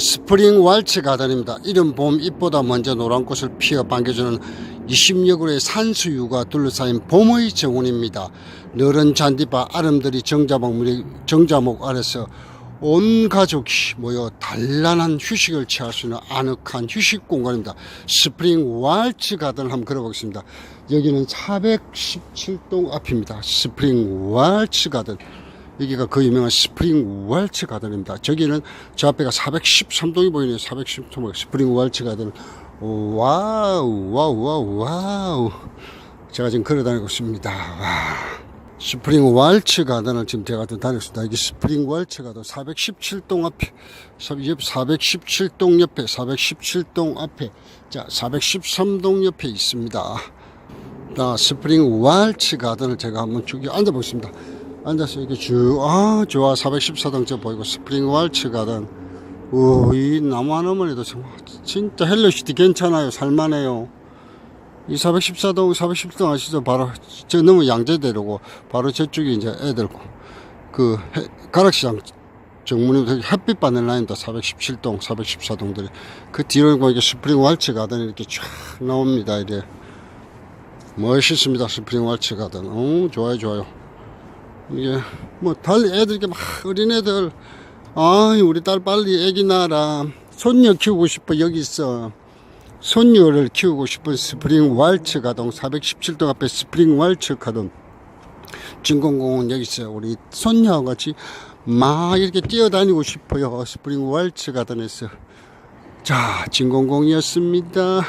스프링 왈츠 가든입니다. 이른 봄 잎보다 먼저 노란 꽃을 피어 반겨주는 20여 그루의 산수유가 둘러싸인 봄의 정원입니다. 너른 잔디밭 아름드리 정자목, 무리- 정자목 아래서 온 가족이 모여 단란한 휴식을 취할 수 있는 아늑한 휴식 공간입니다. 스프링 왈츠 가든을 한번 걸어보겠습니다. 여기는 417동 앞입니다. 스프링 왈츠 가든. 여기가 그 유명한 스프링 왈츠 가든입니다. 저기는 저 앞에가 413동이 보이네요. 413동 스프링 왈츠 가든. 오, 와우, 와우, 와우, 와우. 제가 지금 걸어 다니고 있습니다. 와. 스프링 왈츠 가든을 지금 제가 좀 다니고 있습니다. 여기 스프링 왈츠 가든 417동 앞에, 417동 옆에, 417동 앞에, 자, 413동 옆에 있습니다. 자, 스프링 왈츠 가든을 제가 한번 쭉 앉아보겠습니다. 앉아서 이렇게 쭉, 아, 좋아. 414동 저 보이고, 스프링 왈츠 가든. 오, 이 나무 하나만 해도 정말 진짜 헬로시티 괜찮아요. 살만해요. 이 414동, 410동 아시죠? 바로, 저 너무 양재대로고, 바로 저쪽이 이제 애들, 그, 해- 가락시장 정문이 햇빛 받는 라인도 417동, 414동들이. 그 뒤로 보니까 스프링 왈츠 가든 이렇게 쫙 나옵니다. 이래. 멋있습니다. 스프링 왈츠 가든. 오, 좋아요, 좋아요. 이게, 뭐, 달리 애들, 이렇게 막, 어린애들, 아 우리 딸 빨리 애기 낳아라. 손녀 키우고 싶어, 여기 있어. 손녀를 키우고 싶은 스프링 왈츠 가동, 417동 앞에 스프링 왈츠 가동. 진공공원 여기 있어요. 우리 손녀와 같이 막 이렇게 뛰어다니고 싶어요. 스프링 왈츠 가든에서. 자, 진공공이었습니다.